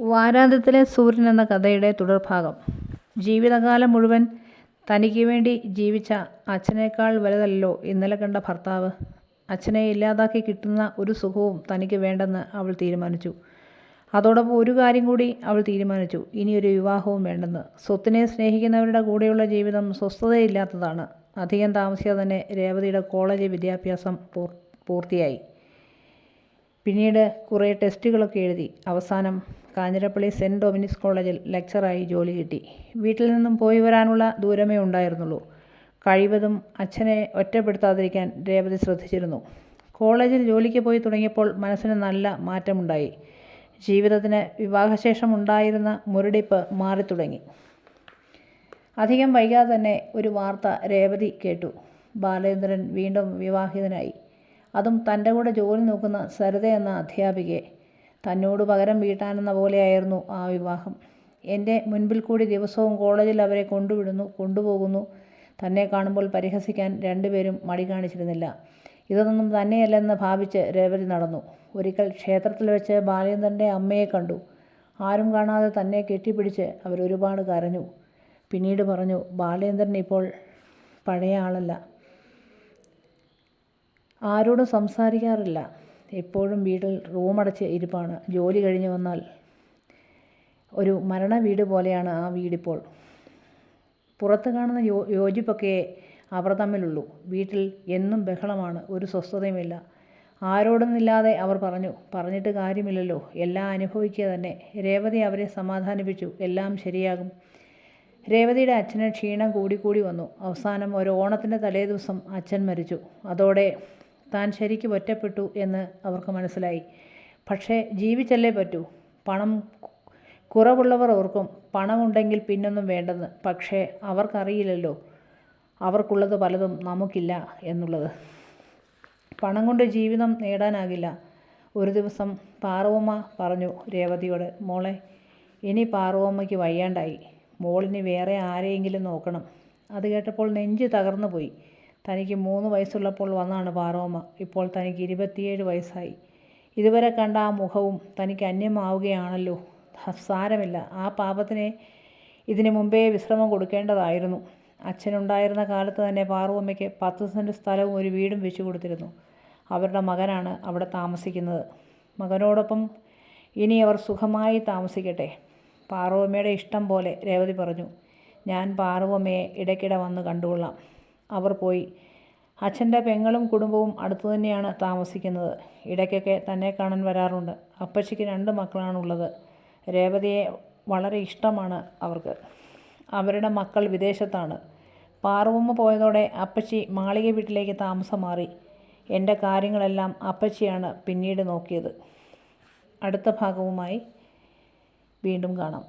വാരാന്ത്യത്തിലെ സൂര്യൻ എന്ന കഥയുടെ തുടർഭാഗം. ജീവിതകാലം മുഴുവൻ തനിക്ക് വേണ്ടി ജീവിച്ച അച്ഛനേക്കാൾ വലുതല്ലോ ഇന്നലെ കണ്ട ഭർത്താവ്. അച്ഛനെ ഇല്ലാതാക്കി കിട്ടുന്ന ഒരു സുഖവും തനിക്ക് വേണ്ടെന്ന് അവൾ തീരുമാനിച്ചു. അതോടൊപ്പം ഒരു കാര്യം കൂടി അവൾ തീരുമാനിച്ചു. ഇനിയൊരു വിവാഹവും വേണ്ടെന്ന്. സ്വത്തിനെ സ്നേഹിക്കുന്നവരുടെ കൂടെയുള്ള ജീവിതം സ്വസ്ഥതയില്ലാത്തതാണ്. അധികം താമസിയാതെ തന്നെ രേവതിയുടെ കോളേജ് വിദ്യാഭ്യാസം പൂർ പൂർത്തിയായി. പിന്നീട് കുറേ ടെസ്റ്റുകളൊക്കെ എഴുതി. അവസാനം കാഞ്ഞിരപ്പള്ളി സെന്റ് ഡൊമിനിക്സ് കോളേജിൽ ലെക്ചറായി ജോലി കിട്ടി. വീട്ടിൽ നിന്നും പോയി വരാനുള്ള ദൂരമേ ഉണ്ടായിരുന്നുള്ളൂ. കഴിവതും അച്ഛനെ ഒറ്റപ്പെടുത്താതിരിക്കാൻ രേവതി ശ്രദ്ധിച്ചിരുന്നു. കോളേജിൽ ജോലിക്ക് പോയി തുടങ്ങിയപ്പോൾ മനസ്സിന് നല്ല മാറ്റമുണ്ടായി. ജീവിതത്തിന് വിവാഹശേഷം ഉണ്ടായിരുന്ന മുരടിപ്പ് മാറിത്തുടങ്ങി. അധികം വൈകാതെ തന്നെ ഒരു വാർത്ത രേവതി കേട്ടു. ബാലേന്ദ്രൻ വീണ്ടും വിവാഹിതനായി. അതും തന്റെ കൂടെ ജോലി നോക്കുന്ന സരിത എന്ന അധ്യാപികയെ. തന്നോട് പകരം വീട്ടാനെന്ന പോലെയായിരുന്നു ആ വിവാഹം. എന്റെ മുൻപിൽ കൂടി ദിവസവും കോളേജിൽ അവരെ കൊണ്ടുവിടുന്നു കൊണ്ടുപോകുന്നു. തന്നെ കാണുമ്പോൾ പരിഹസിക്കാൻ രണ്ടുപേരും മടി കാണിച്ചിരുന്നില്ല. ഇതൊന്നും തന്നെയല്ലെന്ന് ഭാവിച്ച് രേവതി നടന്നു. ഒരിക്കൽ ക്ഷേത്രത്തിൽ വെച്ച് ബാലേന്ദ്രന്റെ അമ്മയെ കണ്ടു. ആരും കാണാതെ തന്നെ കെട്ടിപ്പിടിച്ച് അവരൊരുപാട് കരഞ്ഞു. പിന്നീട് പറഞ്ഞു ബാലേന്ദ്രൻ ഇപ്പോൾ പഴയ ആളല്ല. ആരോടും സംസാരിക്കാറില്ല. എപ്പോഴും വീട്ടിൽ റൂമടച്ച് ഇരിപ്പാണ്. ജോലി കഴിഞ്ഞ് വന്നാൽ ഒരു മരണ വീട് പോലെയാണ് ആ വീടിപ്പോൾ. പുറത്ത് കാണുന്ന യോ യോജിപ്പൊക്കെ അവർ തമ്മിലുള്ളൂ. വീട്ടിൽ എന്നും ബഹളമാണ്. ഒരു സ്വസ്ഥതയുമില്ല. ആരോടൊന്നില്ലാതെ അവർ പറഞ്ഞു. പറഞ്ഞിട്ട് കാര്യമില്ലല്ലോ. എല്ലാം അനുഭവിക്കുക തന്നെ. രേവതി അവരെ സമാധാനിപ്പിച്ചു. എല്ലാം ശരിയാകും. രേവതിയുടെ അച്ഛന് ക്ഷീണം കൂടിക്കൂടി വന്നു. അവസാനം ഒരു ഓണത്തിന്റെ തലേദിവസം അച്ഛൻ മരിച്ചു. അതോടെ താൻ ശരിക്കും ഒറ്റപ്പെട്ടു എന്ന് അവർക്ക് മനസ്സിലായി. പക്ഷേ ജീവിച്ചല്ലേ പറ്റൂ. പണം കുറവുള്ളവർ ഓർക്കും പണമുണ്ടെങ്കിൽ പിന്നൊന്നും വേണ്ടെന്ന്. പക്ഷേ അവർക്കറിയില്ലല്ലോ. അവർക്കുള്ളത് പലതും നമുക്കില്ല എന്നുള്ളത്. പണം കൊണ്ട് ജീവിതം നേടാനാകില്ല. ഒരു ദിവസം പാർവമ്മ പറഞ്ഞു രേവതിയോട് മോളെ ഇനി പാർവമ്മയ്ക്ക് വയ്യാണ്ടായി. മോളിന് വേറെ ആരെയെങ്കിലും നോക്കണം. അത് കേട്ടപ്പോൾ നെഞ്ച് തകർന്നു പോയി തനിക്ക് മൂന്ന് വയസ്സുള്ളപ്പോൾ വന്നാണ് പാറോമ. ഇപ്പോൾ തനിക്ക് ഇരുപത്തിയേഴ് വയസ്സായി. ഇതുവരെ കണ്ട ആ മുഖവും തനിക്ക് അന്യമാവുകയാണല്ലോ. സാരമില്ല. ആ പാപത്തിനെ ഇതിനു മുമ്പേ വിശ്രമം കൊടുക്കേണ്ടതായിരുന്നു. അച്ഛനുണ്ടായിരുന്ന കാലത്ത് തന്നെ പാർവമ്മയ്ക്ക് പത്ത് സെന്റ് സ്ഥലവും ഒരു വീടും വെച്ചു കൊടുത്തിരുന്നു. അവരുടെ മകനാണ് അവിടെ താമസിക്കുന്നത്. മകനോടൊപ്പം ഇനി അവർ സുഖമായി താമസിക്കട്ടെ. പാർവമ്മയുടെ ഇഷ്ടം പോലെ രേവതി പറഞ്ഞു ഞാൻ പാർവമ്മയെ ഇടയ്ക്കിടെ വന്ന് കണ്ടുകൊള്ളാം. അവർ പോയി. അച്ഛന്റെ പെങ്ങളും കുടുംബവും അടുത്തു തന്നെയാണ് താമസിക്കുന്നത്. ഇടയ്ക്കൊക്കെ തന്നെ കാണാൻ വരാറുണ്ട്. അപ്പച്ചിക്ക് രണ്ട് മക്കളാണുള്ളത്. രേവതിയെ വളരെ ഇഷ്ടമാണ് അവർക്ക്. അവരുടെ മക്കൾ വിദേശത്താണ്. പാർവമ്മ പോയതോടെ അപ്പച്ചി മാളിക വീട്ടിലേക്ക് താമസം മാറി. എന്റെ കാര്യങ്ങളെല്ലാം അപ്പച്ചിയാണ് പിന്നീട് നോക്കിയത്. അടുത്ത ഭാഗവുമായി വീണ്ടും കാണാം.